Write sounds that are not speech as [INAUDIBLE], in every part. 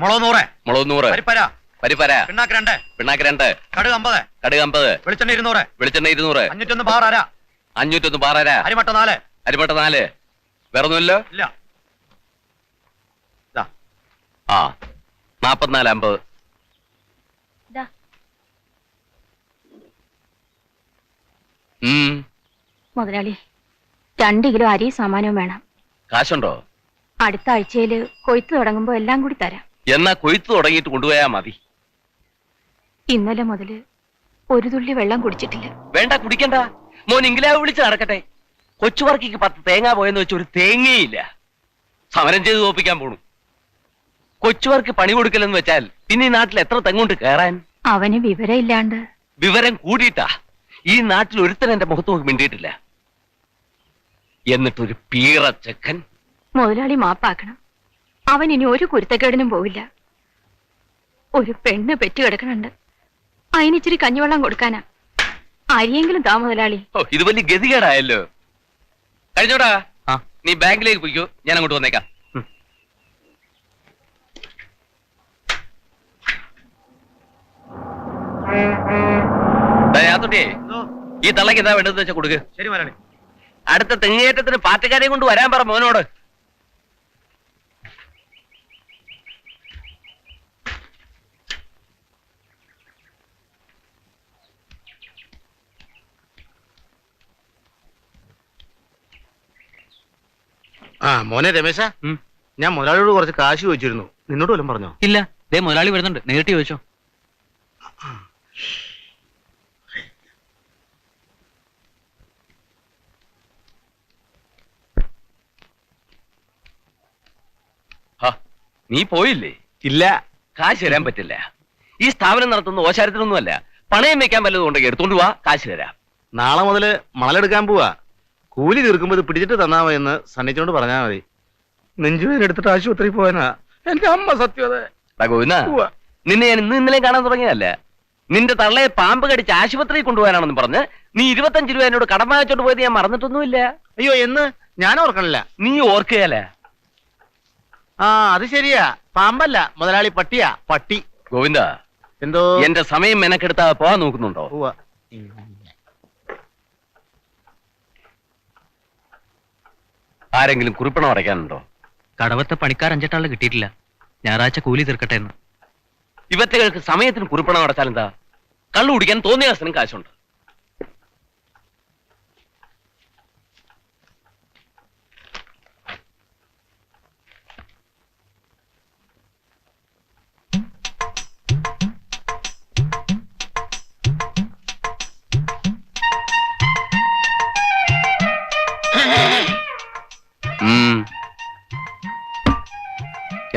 മുളക് നൂറ്. മുളക് നൂറ്. പരിപ്പര പരിപ്പര പിണ്ണാക്ക് രണ്ട്. പിണ്ണാക്ക് രണ്ട്. കടുക് അമ്പത്. കടുക് അമ്പത്. വെളിച്ചെണ്ണ ഇരുന്നൂറ്. വെളിച്ചെണ്ണ ഇരുന്നൂറ്. അഞ്ഞൂറ്റൊന്ന് ബാർ അര. അഞ്ഞൂറ്റൊന്ന് പാറര അരിമട്ട നാല്. അരിമട്ട നാല്. വേറൊന്നുമില്ലോ? ഇല്ല. ആ. നാപ്പത്തിനാല് അമ്പത്. മുതലാളി രണ്ട് കിലോ അരി സാമാനവും വേണം. കാശുണ്ടോ? അടുത്ത ആഴ്ചയിൽ കൊയ്ത്ത് തുടങ്ങുമ്പോ എല്ലാം കൂടി തരാം. എന്നാ കൊയ്ത്ത് തുടങ്ങിയിട്ട് കൊണ്ടുപോയാ മതി. ഇന്നലെ മുതൽ ഒരു തുള്ളി വെള്ളം കുടിച്ചിട്ടില്ല. വേണ്ട കുടിക്കണ്ട. മോൻ ഇംഗ്ലാവ് വിളിച്ച് നടക്കട്ടെ. കൊച്ചുവർക്കിക്ക് പത്ത് തേങ്ങ പോയെന്ന് വെച്ചൊരു ഒരു തേങ്ങയില്ല. സമരം ചെയ്ത് തോപ്പിക്കാൻ പോണു. കൊച്ചുവർക്ക് പണി കൊടുക്കലെന്ന് വെച്ചാൽ പിന്നെ ഈ നാട്ടിൽ എത്ര തെങ്ങുണ്ട് കയറാൻ? അവന് വിവരമില്ലാണ്ട്. വിവരം കൂടിയിട്ടാ. ഈ നാട്ടിൽ ഒരുത്തൻ എന്റെ മുഖത്ത് നോക്കി മിണ്ടിയിട്ടില്ല. എന്നിട്ടൊരു പീറ ചെക്കൻ മുതലാളി മാപ്പാക്കണം. അവൻ ഇനി ഒരു കുരുത്തക്കേടിനും പോവില്ല. ഒരു പെണ്ണ് പെറ്റു കിടക്കണുണ്ട് അതിനിച്ചിരി കഞ്ഞിവെള്ളം കൊടുക്കാനാ. ആരെയെങ്കിലും താ മുതലാളി. ഓ ഇത് വലിയ ഗതികേടായല്ലോ. കഴിഞ്ഞോടാ? നീ ബാങ്കിലേക്ക് പോയിക്കോ ഞാൻ അങ്ങോട്ട് വന്നേക്കാം. ദാ ഈ തള്ളക്ക് എന്താ വേണ്ടതെന്ന് വെച്ചാൽ കൊടുക്ക്. ശരി മലയാളി അടുത്ത തെങ്ങേറ്റത്തിന് പാർട്ടിക്കാരെയും കൊണ്ട് വരാൻ പറ മോനോട്. ആ മോനെ രമേശ. ഞാൻ മുതലാളിയോട് കുറച്ച് കാശ് ചോദിച്ചിരുന്നു. നിന്നോട് വല്ലതും പറഞ്ഞോ? ഇല്ല. ദേ മുതലാളി വരുന്നുണ്ട്. നേരിട്ട് ചോദിച്ചോ. ഹാ, നീ പോയില്ലേ? ഇല്ല. കാശ് തരാൻ പറ്റില്ല. ഈ സ്ഥാപനം നടത്തുന്ന ഓശാരത്തിനൊന്നുമല്ല. പണയം വെക്കാൻ വല്ലതും ഉണ്ടെങ്കിൽ എടുത്തോണ്ട് പോവാ കാശ് തരാം. നാളെ മുതൽ മണലെടുക്കാൻ പോവാ. കൂലി തീർക്കുമ്പോൾ ഇത് പിടിച്ചിട്ട് തന്നാ എന്ന് സണ്ണിച്ചോണ്ട് പറഞ്ഞാ മതി. നെഞ്ചുവേദന എടുത്തിട്ട് ആശുപത്രി പോവാനാ എന്റെ അമ്മ സത്യത ഗോവിന്ദ, നിന്നെ ഞാൻ ഇന്ന് ഇന്നലെ കാണാൻ തുടങ്ങിയതല്ല? നിന്റെ തള്ളയെ പാമ്പ് കടിച്ച് ആശുപത്രിയിൽ കൊണ്ടുപോകാനാണെന്ന് പറഞ്ഞ് നീ ഇരുപത്തഞ്ച് രൂപ എന്നോട് കടം വാങ്ങിച്ചോണ്ട് പോയത് ഞാൻ മറന്നിട്ടൊന്നുമില്ല. അയ്യോ എന്ന് ഞാൻ ഓർക്കണില്ല. നീ ഓർക്കുകയല്ലേ? ആ അത് ശരിയാ. പാമ്പല്ല മുതലാളി പട്ടിയാ. പട്ടി. ഗോവിന്ദ എന്തോ? എന്റെ സമയം മെനക്കെടുത്താ പോവാൻ നോക്കുന്നുണ്ടോ? ഉവ്വ. ആരെങ്കിലും കുറിപ്പണം അടയ്ക്കാനുണ്ടോ? കടവത്തെ പണിക്കാർ അഞ്ചെട്ടാളെ കിട്ടിയിട്ടില്ല. ഞായറാഴ്ച കൂലി തീർക്കട്ടെ എന്ന്. ഇവറ്റകൾക്ക് സമയത്തിന് കുറിപ്പണം അടച്ചാൽ എന്താ? കള്ളു കുടിക്കാൻ തോന്നിയ അവസരം കാശുണ്ട്.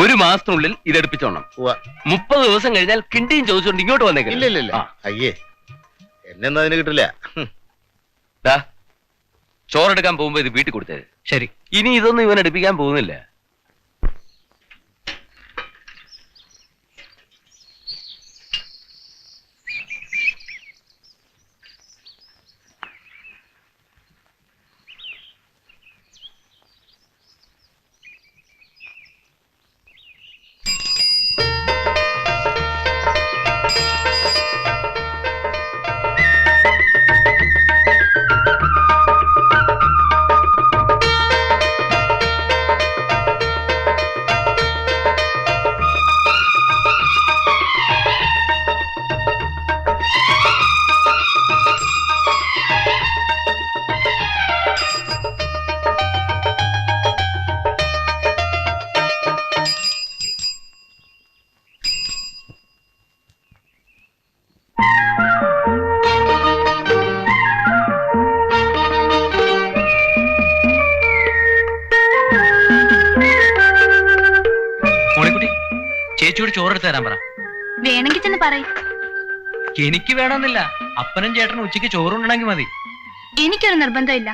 ഒരു മാസത്തിനുള്ളിൽ ഇതെടുപ്പിച്ചോണം. എടുപ്പിച്ചോണം മുപ്പത് ദിവസം കഴിഞ്ഞാൽ കിണ്ടിയും ചോദിച്ചുകൊണ്ട് ഇങ്ങോട്ട് വന്നേക്കില്ല ഇല്ല ഇല്ല ഇല്ല. അയ്യേ എന്നൊന്നും അതിന് കിട്ടില്ല. ചോറെടുക്കാൻ പോകുമ്പോ ഇത് വീട്ടിൽ കൊടുത്തേ. ശരി. ഇനി ഇതൊന്നും ഇവൻ എടുപ്പിക്കാൻ പോകുന്നില്ല. ചോറെടുത്ത് തരാൻ പറ. വേണമെങ്കിൽ ചെന്ന് പറയും. എനിക്ക് വേണമെന്നില്ല. അപ്പനും ചേട്ടനും ഉച്ചയ്ക്ക് ചോറുണ്ടെങ്കിൽ മതി. എനിക്കൊരു നിർബന്ധമില്ല.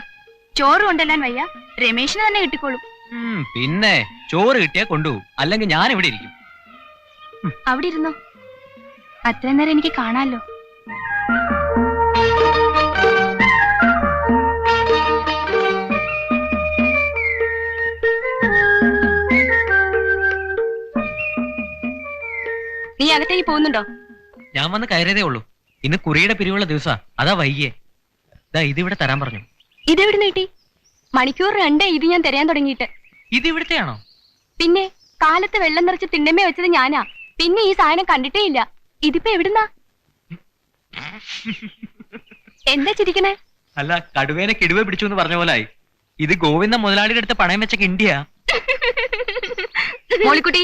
ചോറ് കൊണ്ടെല്ലാൻ വയ്യ. രമേശിന് തന്നെ കിട്ടിക്കോളും. ഉം, പിന്നെ ചോറ് കിട്ടിയാ കൊണ്ടുപോകും. അല്ലെങ്കിൽ ഞാൻ ഇവിടെ ഇരിക്കും. അവിടെ ഇരുന്നോ. അത്രയും നേരം എനിക്ക് കാണാലോ അകത്തേക്ക് പോകുന്നുണ്ടോ? ഞാൻ വന്ന് കയറിയതേ ഉള്ളൂ. ഇന്ന് കുറിയുടെ പിരിവുള്ള ദിവസാ. അതാ വൈകിയേ. ദാ ഇതിവിടെ തരാൻ പറഞ്ഞു. ഇതെവിടെ നീട്ടി മണിക്കൂർ രണ്ടേ ഇത് ഞാൻ തരാൻ തുടങ്ങിയിട്ട്. ഇത് ഇവിടുത്തെയാണോ പിന്നെ കാലത്ത് വെള്ളം നിറച്ച് തിണ്ണമേ വെച്ചത് ഞാനാ. പിന്നെ ഈ സാധനം കണ്ടിട്ടേ ഇല്ല. ഇതിപ്പോ എവിടുന്നാ? എന്താ ചിരിക്കണേ? അല്ല കടുവേനെ കിടുവ പിടിച്ചു എന്ന് പറഞ്ഞ പോലായി. ഇത് ഗോവിന്ദ മുതലാളിയുടെ അടുത്ത് പണയം വെച്ച കിണ്ടിയാ മോളിക്കുട്ടി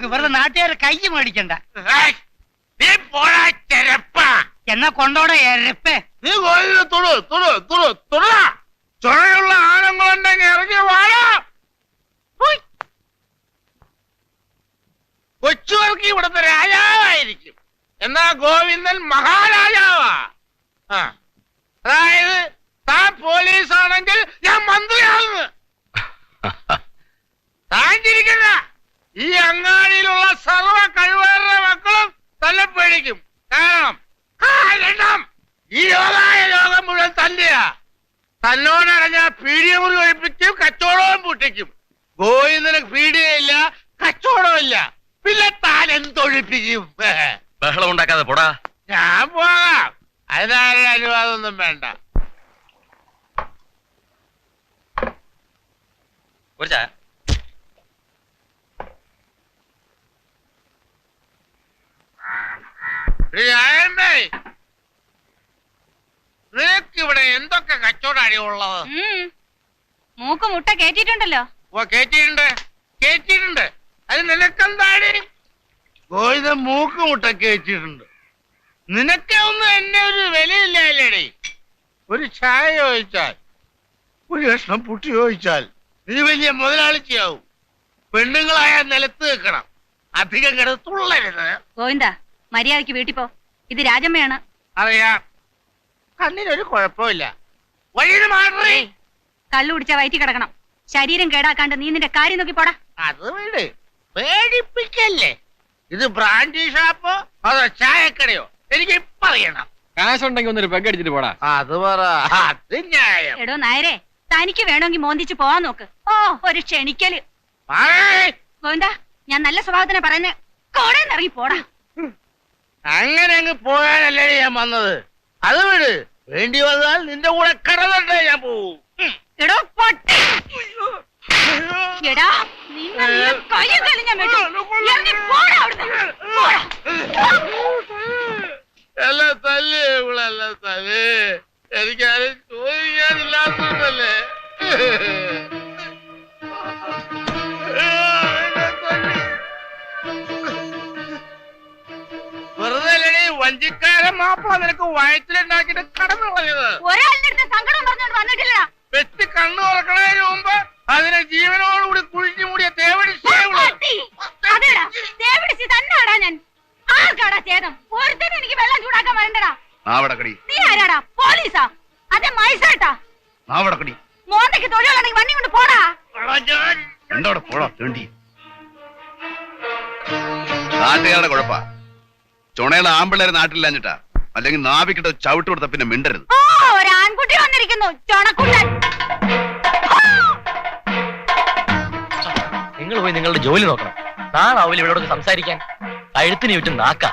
നോക്ക് വെറുതെ നാട്ടുകാരെ കൈ മേടിക്കണ്ട. നീ പോടാ ചെരപ്പ. എന്നാ കൊണ്ടോടെ എരപ്പേ നീ കോഴിനെ തൊടു തൊടു തൊടു തൊട. ചുഴയുള്ള ആണുങ്ങളുണ്ടെങ്കിൽ ഇറങ്ങി വാടാ. കൊച്ചുകൾക്ക് ഇവിടുത്തെ രാജാവായിരിക്കും. എന്നാ ഗോവിന്ദൻ മഹാരാജാവാ. ആ. അതായത് താൻ പോലീസ് ആണെങ്കിൽ ഞാൻ മന്ത്രിയാകുന്നു. [LAUGHS] താൻ ചിരിക്കണ്ട. ഈ അങ്ങാടിയിലുള്ള സർവ കഴിവേറെ മക്കളും തന്നെ പേടിക്കും. കാരണം ഈ യോഗായ ലോകം മുഴുവൻ തന്നെയാ. തന്നോടറിഞ്ഞ പീഡിയമുറി ഒഴിപ്പിക്കും കച്ചവടവും പൂട്ടിക്കും. ഗോവിന്ദന് പീഡിയയില്ല കച്ചവടമില്ല പിന്നെ താൻ എന്തൊഴിപ്പിക്കും? ബഹളം ഉണ്ടാക്കാതെ പോടാ. ഞാൻ പോകാം. അതിനാരുടെ അനുവാദമൊന്നും വേണ്ട. ഒരു ചായ. രായമ്മേ, നിനക്ക് ഇവിടെ എന്തൊക്കെ കച്ചവടമാണ് ഉള്ളത്? മൂക്ക് മുട്ട കേറ്റിട്ടുണ്ടല്ലോ ഓ കേറ്റിട്ടുണ്ട് കേറ്റിയിട്ടുണ്ട്. അത് നിനക്കെന്താണ് കോഴിത മൂക്ക് മുട്ട കേറ്റിട്ടുണ്ട് നിനക്ക് ഒന്നും എന്നെ ഒരു വിലയില്ലേടി ഒരു ചായ ചോദിച്ചാൽ ഒരു കഷ്ണം പുട്ടി ചോദിച്ചാൽ നീ വലിയ മുതലാളിച്ചയാവും. പെണ്ണുങ്ങളായ നിലത്ത് നിൽക്കണം. അധികം കിടന്ന് തുള്ളരുത്. ഗോവിന്ദ മര്യാദയ്ക്ക് വീട്ടിൽ പോ. ഇത് രാജമ്മയാണ്. അറിയാം. കണ്ണിനൊരു കുഴപ്പമില്ല വഴിയിൽ മാറി. കള്ളു കുടിച്ച വയറ്റി കിടക്കണം. ശരീരം കേടാക്കാണ്ട് നീ നിന്റെ കാര്യം നോക്കി പോടാ. അത് വീട്. പേടിപ്പിക്കല്ലേ? ഇത് ബ്രാൻഡി ഷാപ്പോ അതോ ചായക്കടയോ? എനിക്ക് ഇപ്പൊ അറിയണം. കാശുണ്ടെങ്കിൽ ഒന്നൊരു പെഗ് അടിച്ചിട്ട് പോടാ. അത് പറ. അത് ന്യായം. എടോ നായരെ തനിക്ക് വേണമെങ്കിൽ മോന്തിച്ച് പോവാൻ നോക്ക്. ഓ ഒരു ക്ഷണിക്കൽ. മാറി. ഗോവിന്ദ ഞാൻ നല്ല സ്വഭാവത്തിനെ പറയുന്നത് കോടേന്ന് ഇറങ്ങി പോടാ. അങ്ങനെ അങ്ങ് പോകാനല്ലേ ഞാൻ വന്നത്? അത് വിട്. വേണ്ടി വന്നാൽ നിന്റെ കൂടെ കടന്നേ ഞാൻ പോവും. എടോ പൊട്ടി. എടാ ഞാൻ വെട്ടും. ഇറങ്ങി പോടാ. നിനക്ക് വയറ്റിലുണ്ടാക്കിയിട്ട് കടന്നു കളഞ്ഞത്. ഒരാളുടെ സങ്കടം പറഞ്ഞോണ്ട് വന്നിട്ടില്ല. വെച്ച് കണ്ണു തുറക്കണതിന് മുമ്പ് അതിനെ ജീവനോടുകൂടി കുഴിഞ്ഞു മൂടിയ തേവടി അതേടാ ദേവിടിച്ച് തന്നാടാ ഞാൻ. ആർക്കാടാ ചേതം ഒരുത്തനും എനിക്ക് വെള്ളം ചൂടാക്കാൻ വരണ്ടടാ. നാവടക്കടി നീ ആരാടാ? പോലീസാ? അതെ മൈസേട്ടാ നാവടക്കടി മോന്തയ്ക്ക് തൊഴിലാണെങ്കിൽ വണ്ടി കൊണ്ട് പോടാ. എന്തോടെ പോടാ തേണ്ടി നാട്ടുകാരുടെ കുഴപ്പ. ചുണയുള്ള ആമ്പിള്ളേരെ നാട്ടിലില്ലാഞ്ഞിട്ടാ. അല്ലെങ്കിൽ നാവിക്കിട്ട് ചവിട്ട് കൊടുത്ത പിന്നെ മിണ്ടരുത്. ഓ ഒരു ആൺകുട്ടി വന്നിരിക്കുന്നു ചൊണക്കുട്ടൻ നിങ്ങൾ പോയി നിങ്ങളുടെ ജോലി നോക്കണം. നാളാവില്ല ഇവരോട് സംസാരിക്കാൻ. കഴുത്തിന് ചുറ്റും നാക്ക.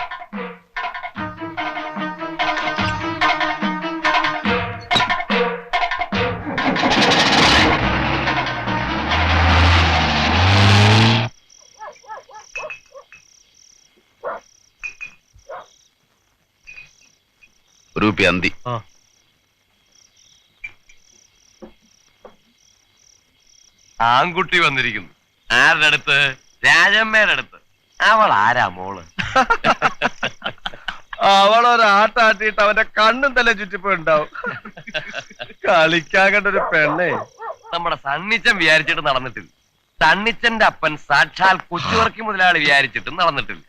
റൂപ്പി അന്തി ആൺകുട്ടി വന്നിരിക്കുന്നു. ആരുടെ അടുത്ത്? രാജമ്മയുടെ അടുത്ത്. അവൾ ആരാ മോൾ? അവളൊരാട്ടാട്ടിട്ട് അവന്റെ കണ്ണും തന്നെ ചുറ്റിപ്പോയിണ്ടാവും കളിക്കാൻ ഒരു പെണ്ണേ. നമ്മുടെ സണ്ണിച്ചൻ വിചാരിച്ചിട്ട് നടന്നിട്ടില്ല. സണ്ണിച്ചന്റെ അപ്പൻ സാക്ഷാൽ കൊച്ചുവർക്കി മുതലാളി വിചാരിച്ചിട്ടും നടന്നിട്ടില്ല.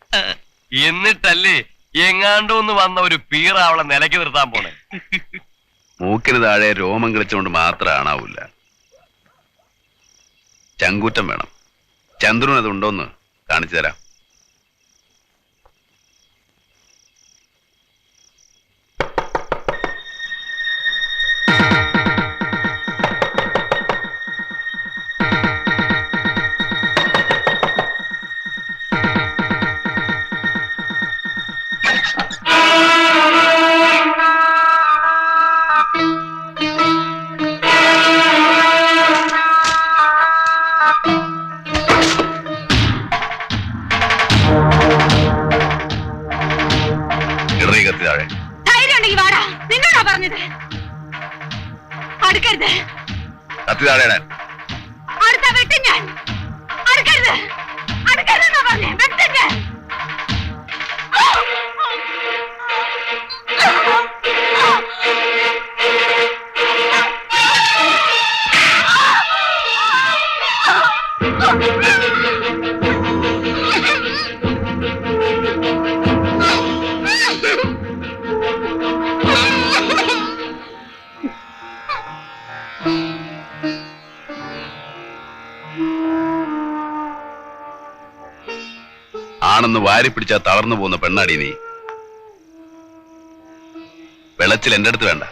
എന്നിട്ടല്ലേ എങ്ങാണ്ടോന്ന് വന്ന ഒരു പീറ അവളെ നിലയ്ക്ക് നിർത്താൻ പോണേ. മൂക്കിന് താഴെ രോമം കളിച്ചുകൊണ്ട് മാത്രം ആണാവൂല. ചങ്കൂറ്റം വേണം. ചന്ദ്രൻ അതുണ്ടോന്ന് കാണിച്ചു തരാം. അടുക്കരുത്. കത്തി താഴെ ഇടാൻ അടുത്ത വെട്ടും ഞാൻ അടുക്കരുത്. അടുക്കരുതെന്നാ പറഞ്ഞേ. വെട്ടും ഞാൻ ആണെന്ന് വാരി പിടിച്ചാ തളർന്നു പോകുന്ന പെണ്ണാടി നീ. വെളച്ചിൽ എന്റെ അടുത്ത് വേണ്ട.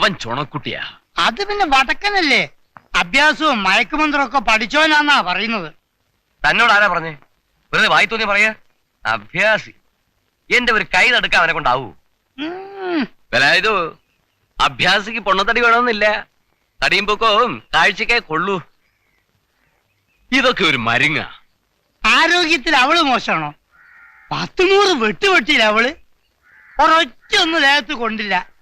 അവൻ ചുണക്കുട്ടിയാ. അത് പിന്നെ വടക്കനല്ലേ? അഭ്യാസവും മയക്കുമന്ത്രവും ഒക്കെ പഠിച്ചോനാന്നാ പറയുന്നത്. തന്നോട് ആരാ പറഞ്ഞേ? വെറുതെ വായി തോന്നി പറയാ? അഭ്യാസി. എന്റെ ഒരു കൈ നടുക്കാൻ അവനെ കൊണ്ടാവൂ. ഉം. അഭ്യാസിക്ക് പൊണ്ണത്തടി വേണമെന്നില്ല. തടിയും പൊക്കവും കാഴ്ചക്കേ കൊള്ളൂ. ഇതൊക്കെ ഒരു മരുങ്ങ. ആരോഗ്യത്തിൽ അവൾ മോശമാണോ? പത്തുനൂറ് വെട്ടുവെട്ടിയില്ല അവൾ. ഒരൊറ്റ ഒന്ന് ദേഹത്ത് കൊണ്ടില്ല.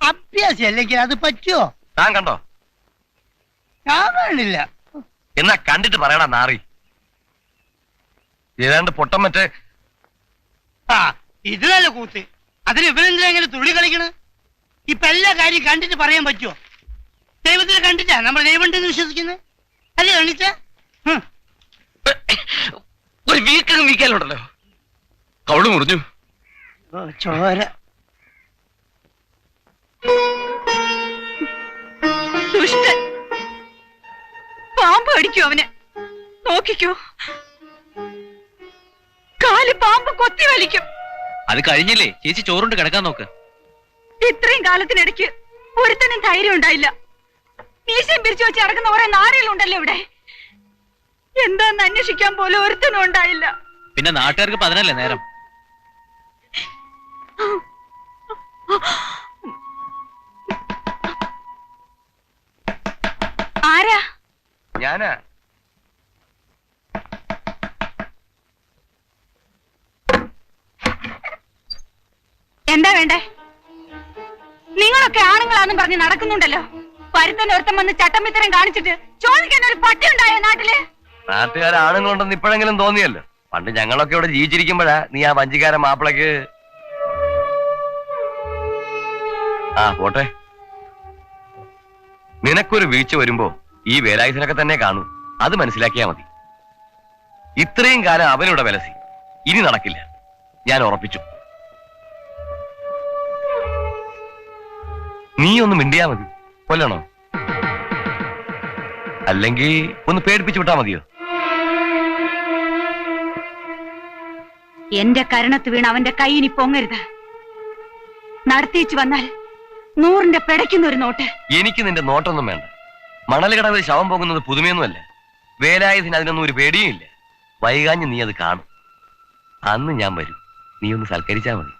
അഭ്യാസം അല്ലെങ്കിൽ അത് പറ്റുമോ താൻ കണ്ടോ? ഞാൻ കാണില്ല എന്നാ കണ്ടിട്ട് പറയടാ നാറി. ഏതാണ്ട് പൊട്ടം മറ്റേ ആ ഇത് നല്ല കൂത്ത്. അതിന് ഇവരെന്തിനാ ഇങ്ങനെ തുള്ളി കളിക്കണ്? ഇപ്പൊ എല്ലാ കാര്യം കണ്ടിട്ട് പറയാൻ പറ്റുമോ ദൈവത്തിനെ കണ്ടിട്ടാ? നമ്മൾ ദൈവം ഉണ്ടെന്ന് വിശ്വസിക്കുന്നത് അല്ലേ എണീറ്റ ഒരു വീക്കങ്ങ് വീക്കാലുണ്ടല്ലോ കവൾ മുറിഞ്ഞു. ചോര. ദുഷ്ടൻ. പാമ്പ് അടിക്കൂ അവന്. നോക്കിക്കോ. കാൽ പാമ്പ് കൊത്തി വലിക്കും. അത് കഴിഞ്ഞില്ലേ? ചേച്ചി ചോറുണ്ട് കിടക്കാൻ നോക്ക്. ഇത്രയും കാലത്തിനിടയ്ക്ക് ഒരുത്തനും ധൈര്യം ഉണ്ടായില്ല. മീശയും പിരിച്ചു വെച്ച് അടക്കുന്ന കുറെ നാരികളുണ്ടല്ലോ ഇവിടെ. എന്താന്ന് അന്വേഷിക്കാൻ പോലും ഒരുത്തനും ഉണ്ടായില്ല. പിന്നെ നാട്ടുകാർക്ക് പതിനല്ലേ നേരം? ആരാ? ഞാനാ. എന്താ വേണ്ടേ? നിങ്ങളൊക്കെ ആണുങ്ങളാന്നും പറഞ്ഞ് നടക്കുന്നുണ്ടല്ലോ. പരുത്തൻ ഒരുത്തം വന്ന് ചട്ടമ്പിത്തരം കാണിച്ചിട്ട് ചോദിക്കാൻ ഒരു പട്ടി ഉണ്ടായോ നാട്ടിൽ? നാട്ടുകാർ ആണുങ്ങളുണ്ടെന്ന് ഇപ്പോഴെങ്കിലും തോന്നിയല്ലോ. പണ്ട് ഞങ്ങളൊക്കെ ഇവിടെ ജീവിച്ചിരിക്കുമ്പോഴാ നീ ആ വഞ്ചിക്കാരൻ മാപ്പിളക്ക് ആ പോട്ടെ. നിനക്കൊരു വീഴ്ച വരുമ്പോ ഈ വേലായുധനൊക്കെ തന്നെ കാണൂ. അത് മനസ്സിലാക്കിയാ മതി. ഇത്രയും കാലം അവനിവിടെ വിലസി. ഇനി നടക്കില്ല. ഞാൻ ഉറപ്പിച്ചു. നീ ഒന്ന് മിണ്ടിയാ മതി. കൊല്ലണോ? അല്ലെങ്കിൽ ഒന്ന് പേടിപ്പിച്ചു വിട്ടാ മതിയോ? എന്റെ കരണത്ത് വീണ് അവന്റെ കൈ ഇനി പൊങ്ങരുത്. നടത്തിച്ചു വന്നാൽ നൂറിന്റെ പിടയ്ക്കുന്ന ഒരു നോട്ട്. എനിക്ക് നിന്റെ നോട്ടൊന്നും വേണ്ട. മണലുകടവിൽ ശവം പോകുന്നത് പുതുമയൊന്നുമല്ല. വേലായുധന അതിനൊന്നും ഒരു പേടിയും ഇല്ല വൈകാഞ്ഞ് നീ അത് കാണും. അന്ന് ഞാൻ വരും. നീ ഒന്ന് സൽക്കരിച്ചാൽ മതി.